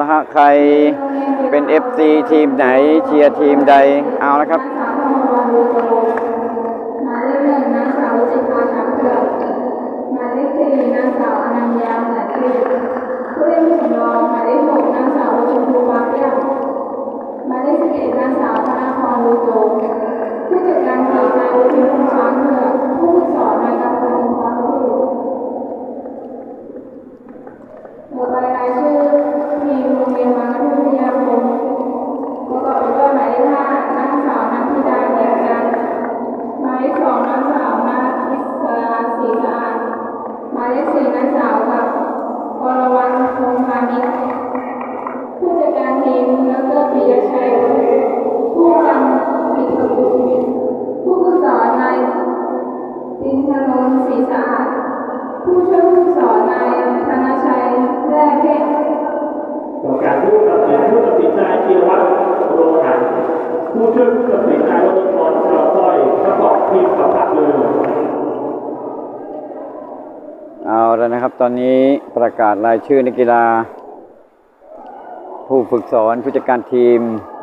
ละฮะใครเป็น FC ทีมไหนเชียร์ทีมใดเอาละครับหมายเลขหน้าสาวรุจิภาช้างเผือกหมายเลขสี่นางสาวอนัญญาหมือนที่ผู้เล่นสำรองหมายเลขหกนางสาวชมพูวาเปียหมายเลขสิบเอ็ดนางสาวธนาพรลูโจผู้จัดการทีมนายวุฒิพ ของนางสาวนาทิสาศรีสะอาดหมายเลขสี่นางสาวกับกรวรรณพงษ์พาณิชย์ผู้จัดการทีมดรปิยชัยผู้กำปิดกบุตรผู้ฝึกสอนนายตินทนนท์ศรีสะอาดผู้ช่วยผู้ฝึกสอนนายธนชัยแร่เพชรกรรมการผู้ตัดสินผู้ตัดสินนายธียรวัตรโรหันผู้ช่วยผู้ตัดสินนายวรพรชาวสร้อย ประกอบทีมสัมผัสเลยเอาแล้วนะครับ ตอนนี้ประกาศรายชื่อนักกีฬา ผู้ฝึกสอนผู้จัดการทีม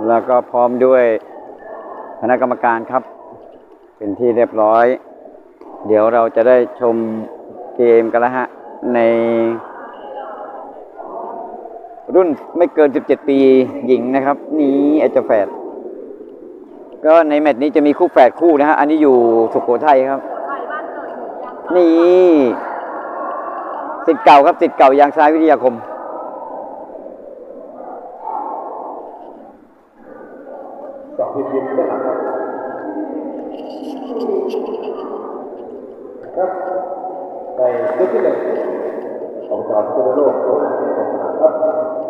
แล้วก็พร้อมด้วยคณะกรรมการครับ เป็นที่เรียบร้อย เดี๋ยวเราจะได้ชมเกมกันแล้วฮะ ใน รุ่นไม่เกิน 17 ปีหญิงนะครับ นี้ไอเจแฝด ก็ในแมตช์นี้จะมีคู่แฝดคู่นะฮะ อันนี้อยู่สุโขทัยครับ นี่สิทธิ์เก่าครับสิทธิ์เก่ายางซ้ายวิทยาคมสองทีมยิมได้หลังครับครับในเซตที่หนึ่งของจอร์จโลกโลกครับ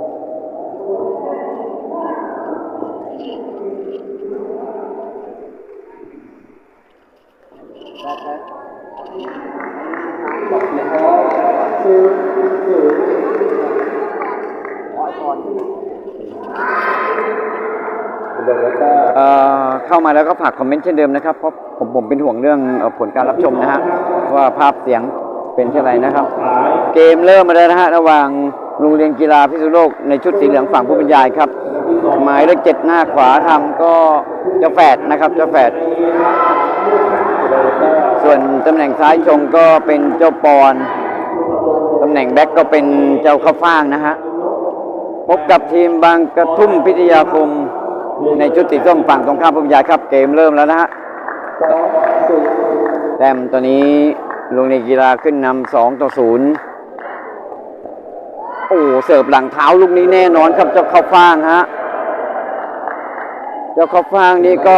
เข้ามาแล้วก็ฝากคอมเมนต์เช่นเดิมนะครับ เพราะผมผมเป็นห่วงเรื่องผลการรับชมนะฮะว่าภาพเสียงเป็นเช่นไรนะครับ เกมเริ่มมาแล้วนะฮะระหว่างโรงเรียนกีฬาพิษณุโลกในชุดสีเหลืองฝั่งผู้บรรยายครับ หมายเลขเจ็ดหน้าขวาทำก็จ้าแฝดนะครับจ้าแฝด ส่วนตำแหน่งซ้ายชงก็เป็นเจ้าปอนตำแหน่งแบ็กก็เป็นเจ้าข้าวฟ่างนะฮะพบกับทีมบางกระทุ่มพิทยาคมในชุดสีส้มฝั่งตรงข้ามผู้บรรยายครับเกมเริ่มแล้วนะฮะแต้มตัวนี้โรงเรียนกีฬาขึ้นนำสองต่อศูนย์โอ้เสิร์ฟหลังเท้าลูกนี้แน่นอนครับเจ้าข้าวฟ่างฮะเจ้าข้าวฟ่างนี่ก็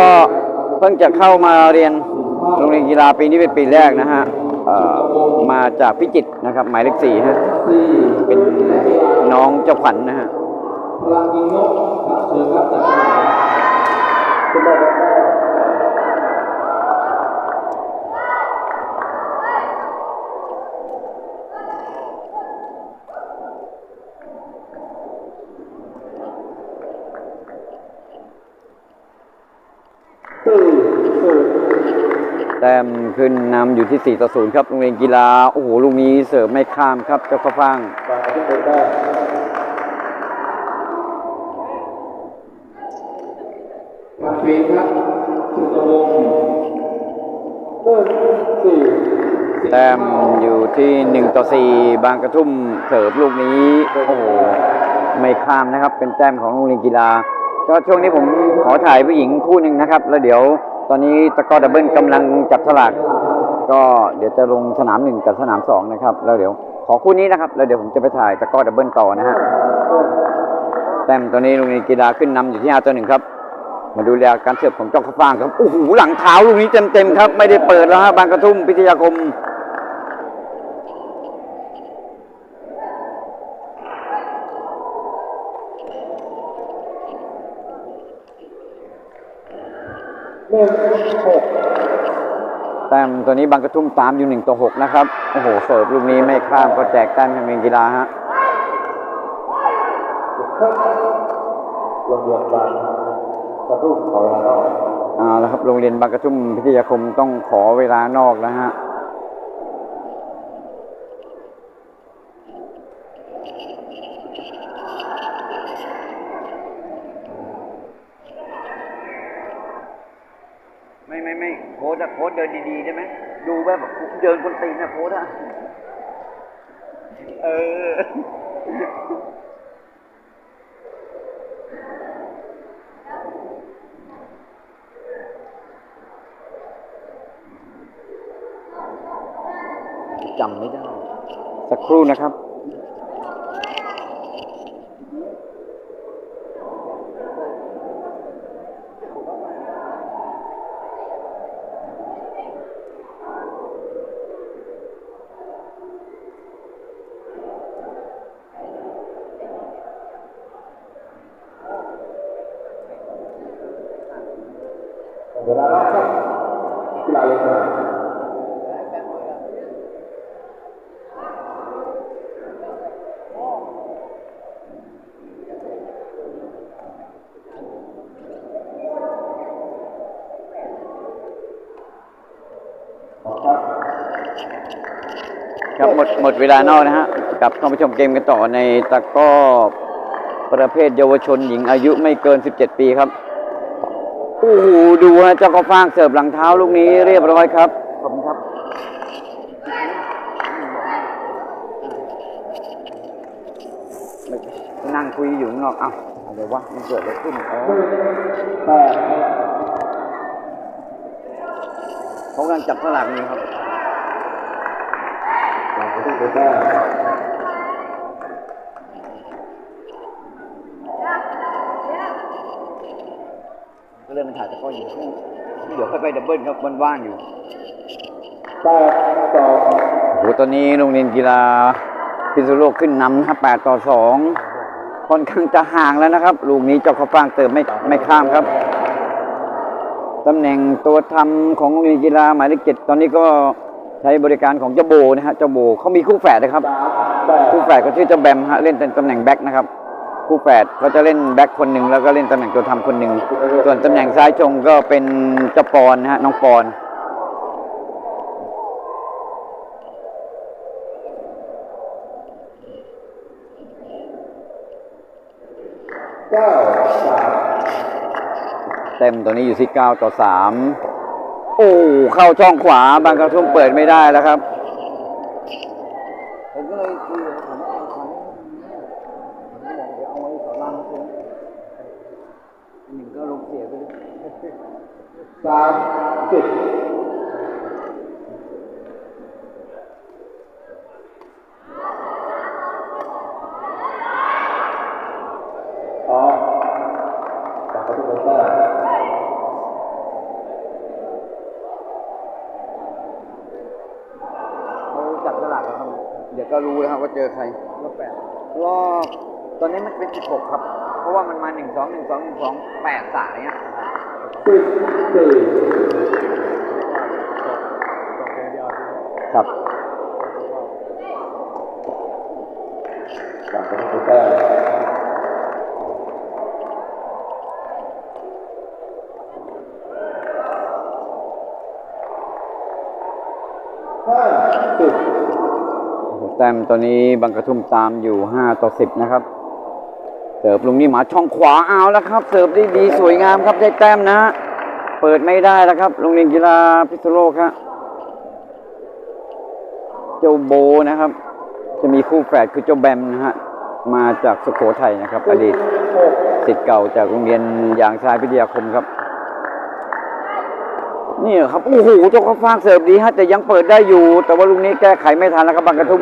เพิ่งจะเข้ามาเรียน โรงเรียนกีฬาปีนี้เป็นปีแรกนะฮะมาจากพิจิตรนะครับ หมายเลขสี่ฮะเป็นน้องเจ้าขวัญนะฮะพลังยิงนกครับเชิญครับจัดมาคุณบอลได้สี่ศูนย์ แต้มขึ้นนำอยู่ที่ 4 ต่อ 0 ครับโรงเรียนกีฬา โอ้โห ลูกนี้เสิร์ฟไม่ข้ามครับ เจ้าข้าวฟ่างบางที่เป็นได้มาฟนครับสุตวงเลิศสี่แต้มอยู่ที่ 1 ต่อ 4 บางกระทุ่มเสิร์ฟลูกนี้ โอ้โห ไม่ข้ามนะครับ เป็นแต้มของโรงเรียนกีฬา ก็ช่วงนี้ผมขอถ่ายผู้หญิงคู่หนึ่งนะครับ แล้วเดี๋ยว ตอนนี้ตะก้อดับเบิลกำลังจับสลากก็เดี๋ยวจะลงสนามหนึ่งกับสนามสองนะครับ แล้วเดี๋ยวขอคู่นี้นะครับ แล้วเดี๋ยวผมจะไปถ่ายตะก้อดับเบิลต่อนะฮะแต้มตอนนี้ลงเรียนกีฬาขึ้นนำอยู่ที่5ต่อ1ครับ มาดูแลการเสิร์ฟของเจ้าข้าวฟ่างครับโอ้โหหลังเท้าลูกนี้เต็มๆครับ ไม่ได้เปิดแล้วฮะบางกระทุ่มพิทยาคม นึ่งหกแต้มตัวนี้บางกระทุ่มตามอยู่หนึ่งต่อหกนะครับ โอ้โห เสิร์ฟลูกนี้ไม่ข้ามก็แจกแต้มให้โรงเรียนกีฬาฮะโรงเรียนบางกระทุ่มขอเวลานอกเอาละครับ โรงเรียนบางกระทุ่มพิทยาคมต้องขอเวลานอกแล้วฮะ ห โค้ ดอะโค้ดเดินดีๆได้ไหมดูแบบเดินคนตีนอะโค้ดอะเออจำไม่ได้ สักครู่นะครับ เวลารับครับกีฬาเลยครับครับหมดหมดเวลานอกนะฮะกลับเข้ามาชมเกมกันต่อในตะก้อประเภทเยาวชนหญิงอายุไม่เกิน 17 ปีครับ โอ้โหดูฮะเจ้าก็ฟางเสิร์ฟหลังเท้าลูกนี้เรียบร้อยครับขอบคุณครับ นั่งคุยอยู่ข้างนอกเอ้าอะไรวะมันเกิดอะไรขึ้นอ๋อแปดเขากำลังจับสลากนี้ครับ หลังประตูเป็นแต้มก็เลยมันถ่ายตะกร้ออยู่เดี๋ยวค่อยไปดับเบิลครับมันว่างอยู่แปดสอโอ้โหตอนนี้โรงเรียนกีฬาพิษณุโลกขึ้นนำนะครับ8ต่อ2ค่อนข้างจะห่างแล้วนะครับ ลูกนี้เจ้าข้าวฟ่างเติมไม่ไม่ข้ามครับตำแหน่งตัวทำของโรงเรียนกีฬาหมายเลขเจ็ดตอนนี้ก็ใช้บริการของเจ้าโบนะฮะเจ้าโบเขามีคู่แฝดนะครับ คู่แฝดก็ชื่อเจ้าแบมฮะเล่นเป็นตำแหน่งแบ็คนะครับ คู่แฝดเขาจะเล่นแบ็คคนหนึ่งแล้วก็เล่นตำแหน่งตัวทำคนหนึ่งส่วนตำแหน่งซ้ายชงก็เป็นเจ้าปอนนะฮะน้องปอนเก้าสามเต็มตัวนี้อยู่ที่9ต่อ 3 โอ้ เข้าช่องขวาบางกระทุ่มเปิดไม่ได้แล้วครับ ผมก็เลยคุยกับผมว่าเอาของผมบอกเดี๋ยวเอาไว้สอนรามมาซื้อหนึ่งก็ลงเสียไปเลย สามสิบอ๋อหลังประตูเป็นแต้ม เขาจับสลากแล้วครับ เดี๋ยวก็รู้แล้วครับว่าเจอใครรอบแปดรอบตอนนี้มันเป็น16ครับ เพราะว่ามันมา1 2 1 2 1 2 8สายเนี่ยสิบสี่ครับ หลังประตูเป็นแต้มห้าสิบ โอ้โห แต้มตอนนี้บางกระทุ่มตามอยู่ 5 ต่อ 10 นะครับ เสิร์ฟลุงนี่หมาช่องขวาเอาแล้วครับ เสิร์ฟได้ดีสวยงามครับได้แต้มนะ เปิดไม่ได้แล้วครับโรงเรียนกีฬาพิษโลกครับเจ้าโบนะครับ จะมีคู่แฝดคือเจ้าแบมนะฮะมาจากสุโขทัยนะครับ อดีตสิทธิ์เก่าจากโรงเรียนยางชายพิทยาคมครับ นี่ครับโอ้โหเจ้าข้าฟางเสิร์ฟดีฮะแต่ยังเปิดได้อยู่ แต่ว่าลุงนี้แก้ไขไม่ทันแล้วครับบางกระทุ่ม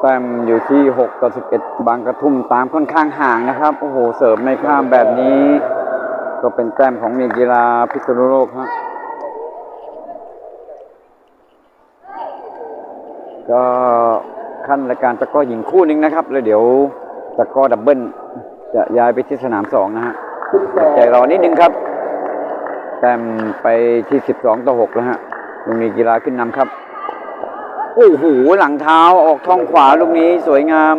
แต้มอยู่ที่6ต่อ11 บางกระทุ่มตามค่อนข้างห่างนะครับ โอ้โห เสิร์ฟไม่ข้ามแบบนี้ ก็เป็นแต้มของเรีกีฬาพิษณุโลกครับ ก็ขั้นรายการตะก้อหญิงคู่นึงนะครับ แล้วเดี๋ยวตะก้อดับเบิลจะย้ายไปที่สนามสองนะฮะใจรอนิดนึงครับ แต้มไปที่สิบสองต่อหกแล้วฮะลุงมีกีฬาขึ้นนำครับ โอ้โหหลังเท้าออกท้องขวาลูกนี้สวยงาม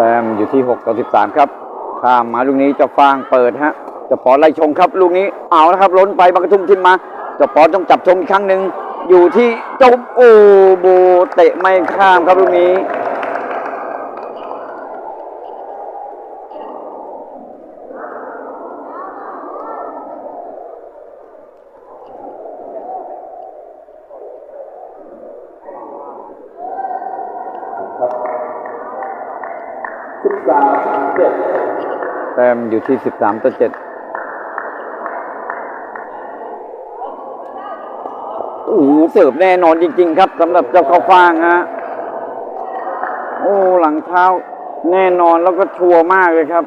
แต้มอยู่ที่6ต่อ13 ครับ ข้ามมาลูกนี้จะฟางเปิดฮะจะปอไล่ชงครับลูกนี้เอาแล้วครับล้นไปบังกระทุ่มทิมมาจะปอต้องจับชงอีกครั้งหนึ่งอยู่ที่เจ้าโอโบเตะไม่ข้ามครับลูกนี้ สิบสามเจ็ดแต้มอยู่ที่13ต่อ7โอ้โหเสิร์ฟแน่นอนจริง ๆ ครับสำหรับเจ้าข้าวฟ่างฮะโอ้หลังเท้าแน่นอนแล้วก็ชัวร์มากเลยครับ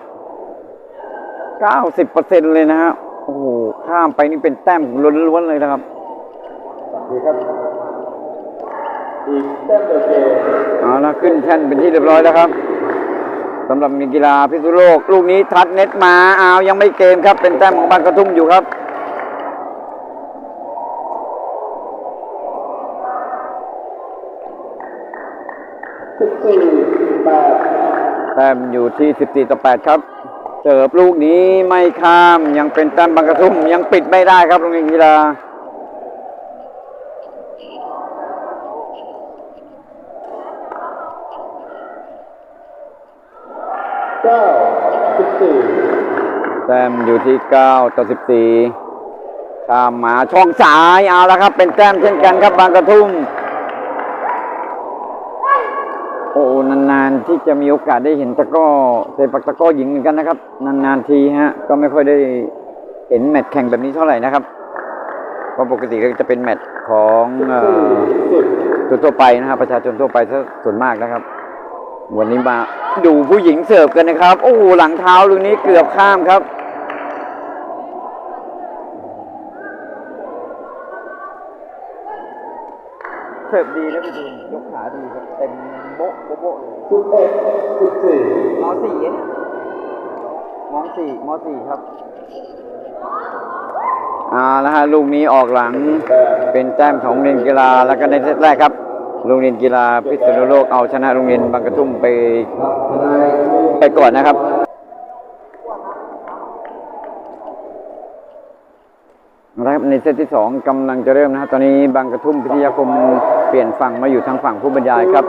90%เลยนะฮะโอ้โหข้ามไปนี่เป็นแต้มล้วนๆเลยนะครับดีครับอีกแต้มเดียวเกมเอาละขึ้นแท่นเป็นที่เรียบร้อยแล้วครับ สำหรับมีกีฬาพิษณุโลก ลูกนี้ทัดเน็ตมาเอาวยังไม่เกมครับ เป็นแต้มของบางกระทุ่มอยู่ครับสิบสี่แปดแต้มอยู่ที่ 14 ต่อ 8 ครับเสิร์ฟลูกนี้ไม่ข้ามยังเป็นแต้มบางกระทุ่มยังปิดไม่ได้ครับโรงเรียนกีฬา เก้าสิบสี่ แต้มอยู่ที่ 9 ต่อ 14 ข้ามมาช่องสายเอาแล้วครับ เป็นแต้มเช่นกันครับบางกระทุ่ม โอ้นานๆที่จะมีโอกาสได้เห็นตะกร้อเซปักตะกร้อหญิงเหมือนกันนะครับ นานๆทีฮะ ก็ไม่ค่อยได้เห็นแมตช์แข่งแบบนี้เท่าไหร่นะครับเพราะปกติก็จะเป็นแมตช์ของเอ่อสิบทั่วๆไปนะครับประชาชนทั่วไปซะส่วนมากนะครับ วันนี้มาดูผู้หญิงเสิร์ฟกันนะครับ โอ้โหหลังเท้าลูกนี้เกือบข้ามครับ เสิร์ฟดีนะพี่ตูนยกขาดีครับเต็มโบ๊ะโบ๊ะโบ๊ะเลยสิบเอ็ดสิบสี่มสี่เนี่ยมสี่มสี่ครับอ่าแล้วฮะลูกนี้ออกหลังเป็นแต้มของโรงเรียนกีฬาแล้วก็ในเซตแรกครับ โรงเรียนกีฬาพิษณุโลกเอาชนะโรงเรียนบางกระทุ่มไปไปก่อนนะครับนะครับในเซตที่สองกำลังจะเริ่มนะครับตอนนี้บางกระทุ่มพิทยาคมเปลี่ยนฝั่งมาอยู่ทางฝั่งผู้บรรยายครับ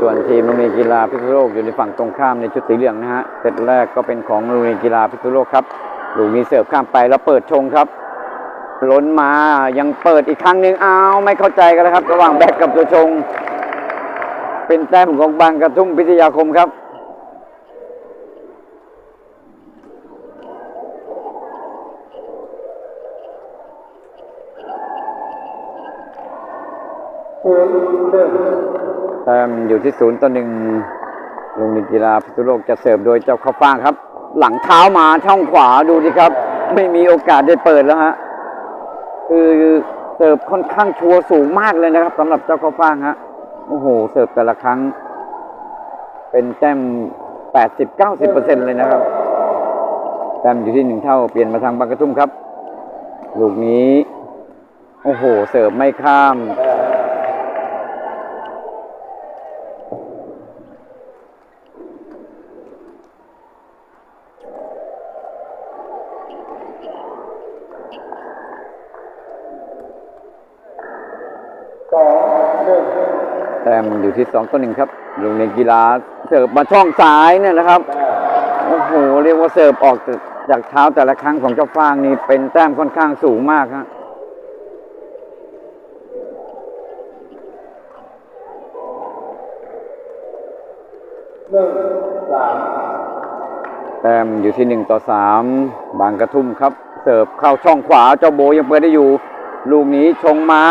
ส่วนทีมโรงเรียนกีฬาพิษณุโลกอยู่ในฝั่งตรงข้ามในชุดสีเหลืองนะฮะเซตแรกก็เป็นของโรงเรียนกีฬาพิษณุโลกครับลูกนี้เสิร์ฟข้ามไปแล้วเปิดชงครับ ล้นมายังเปิดอีกครั้งหนึ่งอ้าวไม่เข้าใจกันแล้วครับ ระหว่างแบกกับตัวชง เป็นแต้มของบางกระทุ่มพิทยาคมครับแต้มอยู่ที่ศูนย์ต่อหนึ่งโรงเรียนกีฬาพิษณุโลกจะเสิร์ฟโดยเจ้าข้าวฟ่างครับ หลังเท้ามาช่องขวาดูดิครับ ไม่มีโอกาสได้เปิดแล้วฮะ คือเสิร์ฟค่อนข้างชัวร์สูงมากเลยนะครับสำหรับเจ้าข้าวฟ่างฮะโอ้โหเสิร์ฟแต่ละครั้ง เป็นแต้มแปดสิบเก้าสิบเปอร์เซ็นเลยนะครับแต้มอยู่ที่หนึ่งเท่าเปลี่ยนมาทางบางกระทุ่มครับ ลูกนี้ โอ้โห เสิร์ฟไม่ข้าม สองหนึ่ง แต้มอยู่ ที่สองต่อหนึ่งครับโรงเรียนกีฬาเสิร์ฟมาช่องซ้ายเนี่ยนะครับโอ้โหเรียกว่าเสิร์ฟออกจากเท้าแต่ละครั้งของเจ้าฟางนี่เป็นแต้มค่อนข้างสูงมากฮะแต้มอยู่ที่หนึ่งต่อสามบางกระทุ่มครับ เสิร์ฟเข้าช่องขวาเจ้าโบยังเปิดได้อยู่ ลูกนี้ชงมา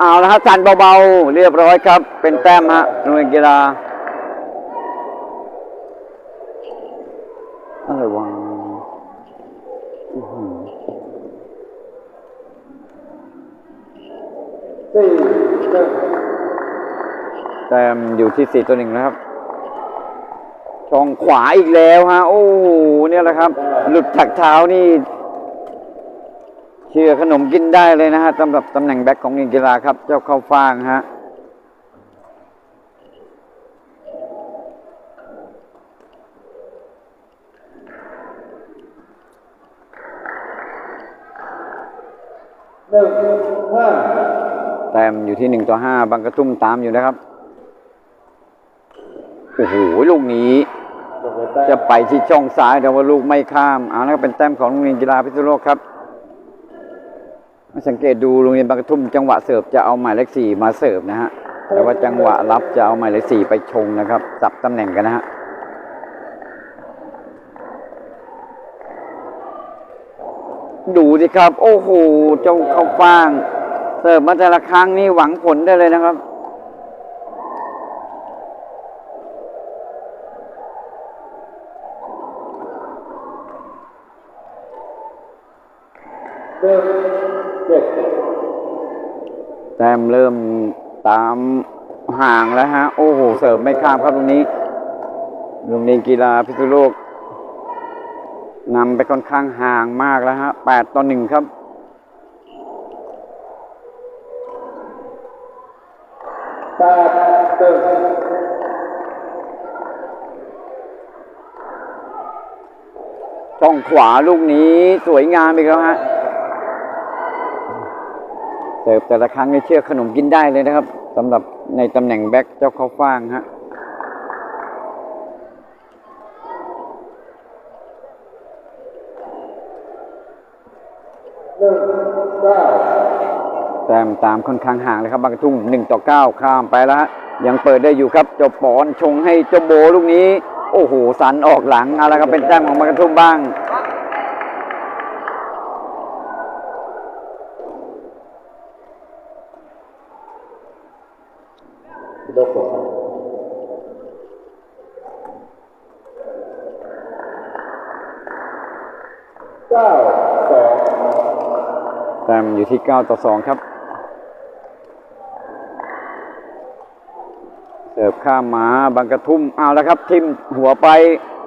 เอาละฮะสันเบาๆ เรียบร้อยครับ เป็นแต้มฮะโรงเรียนกีฬาอะไรวะแต้มอยู่ที่สี่ตัวหนึ่งนะครับ ช่องขวาอีกแล้วฮะ โอ้เนี่ยแหละครับ หลุดจากเท้านี่ เชื่อขนมกินได้เลยนะฮะสำหรับตำแหน่งแบ็คของนิมกีฬาครับ เจ้าเข้าฟ่างฮะแต้มอยู่ที่หนึ่งต่อห้าบางกระตุ้มตามอยู่นะครับ โอ้โห ลูกนี้ จะไปที่ช่องซ้ายแต่ว่าลูกไม่ข้ามเอาแล้วเป็นแต้มของโรงเรียนกีฬาพิษณุโลกครับ สังเกตดูโรงเรียนบางกระทุ่มจังหวะเสิร์ฟจะเอาหมายเลขสี่มาเสิร์ฟนะฮะแต่ว่าจังหวะรับจะเอาหมายเลขสี่ไปชงนะครับ สับตำแหน่งกันนะฮะดูสิครับ โอ้โหเจ้าเข้าฟ่าง เสิร์ฟมาแต่ละครั้งนี่หวังผลได้เลยนะครับหนึ่งเจ็ด แต้มเริ่มตามห่างแล้วฮะ โอ้โห เสิร์ฟไม่ข้ามครับตรงนี้โรงเรียนกีฬาพิษณุโลกนำไปค่อนข้างห่างมากแล้วฮะแปดต่อหนึ่งครับ แปดหนึ่งช่องขวาลูกนี้สวยงามอีกแล้วฮะ สิร์ฟแต่ละครั้งนี่เชื่อขนมกินได้เลยนะครับสำหรับในตำแหน่งแบ็คเจ้าเข้าฟ่างฮะหนึ่งเก้าแต้มตามค่อนข้างห่างเลยครับบางกะทุ่มหนึ่งต่อเก้าข้ามไปแล้วฮะยังเปิดได้อยู่ครับเจบปอนชงให้เจ้าโบลูกนี้ โอ้โหสันออกหลังอาละครับเป็นแต้มของบางกะทุ่มบ้าง ลบสองเก้าสอง แต้มอยู่ที่ 9 ต่อ 2 ครับ เสิร์ฟข้ามมาบางกระทุ่มเอาแล้วครับ ทิมหัวไป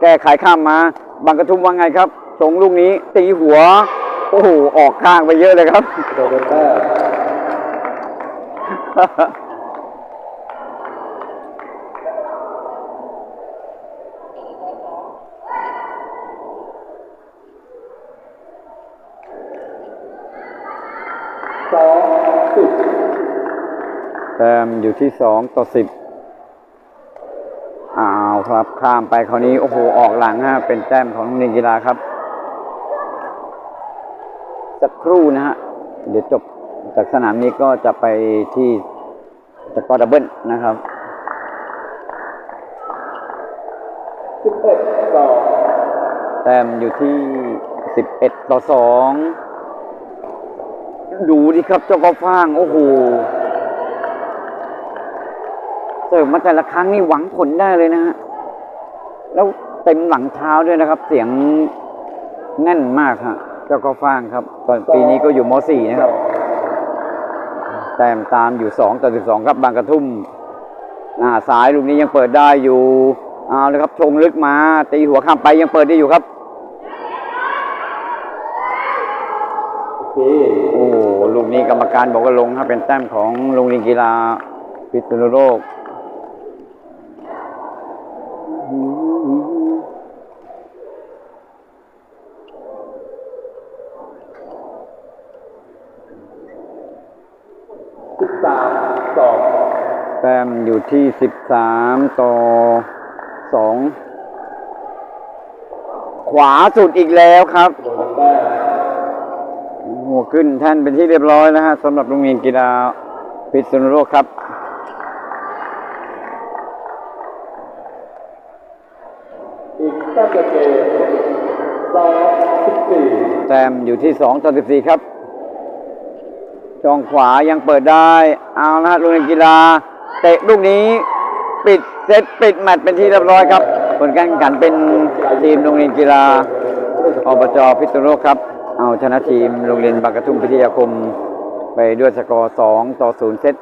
แก้ไขข้ามมาบางกระทุ่มว่าไงครับชงลูกนี้ตีหัว โอ้โห ออกข้างไปเยอะเลยครับ โดนแต้มสองสิบ แต้ มอยู่ที่2ต่อ10อ้าวครับข้ามไปคราวนี้โอ้โหออกหลังฮะเป็นแต้มของโรงกีฬาครับ สักครู่นะฮะเดี๋ยวจบจากสนามนี้ก็จะไปที่ตะกร้อดับเบิลนะครับสิบเอ็ดสอแต้มอยู่ที่ 11 ต่อ 2 ดูดิครับเจ้ากอฟ้าง โอ้โห เสิร์ฟมาแต่ละครั้งนี่หวังผลได้เลยนะฮะ แล้วเต็มหลังเท้าด้วยนะครับ เสียงแน่นมากฮะ เจ้ากอฟ้างครับ ตอนปีนี้ก็อยู่ม .4 นะครับ แต้มตามอยู่2ต่อ12ครับบางกระทุ่ม หน้าสายลูกนี้ยังเปิดได้อยู่เอาเลยครับชงลึกมาตีหัวข้ามไปยังเปิดได้อยู่ครับโอ้ลูกนี้กรรมการบอกว่าลงครับเป็นแต้มของโรงเรียนกีฬาพิษณุโลก สิบสามสอง แต้ มอยู่ที่13ต่อ2ขวาสุดอีกแล้วครับโดนแต้มหัวขึ้นแท่นเป็นที่เรียบร้อยแล้วฮะสำหรับโรงเรียนกีฬาพิษณุโลกครับอีกแต้มเดียวเกมสองสิบสี่แต้มอยู่ที่2ต่อ14 ครับ ช่องขวายังเปิดได้ เอาละฮะโรงเรียนกีฬา เตะลูกนี้ปิดเซตปิดแมตช์เป็นที่เรียบร้อยครับผลการแข่งขันเป็นทีมโรงเรียนกีฬาอบจพิษณุโลกครับ เอาชนะทีมโรงเรียนบางกระทุ่มพิทยาคม ไปด้วยสกอร์2ต่อ0เซต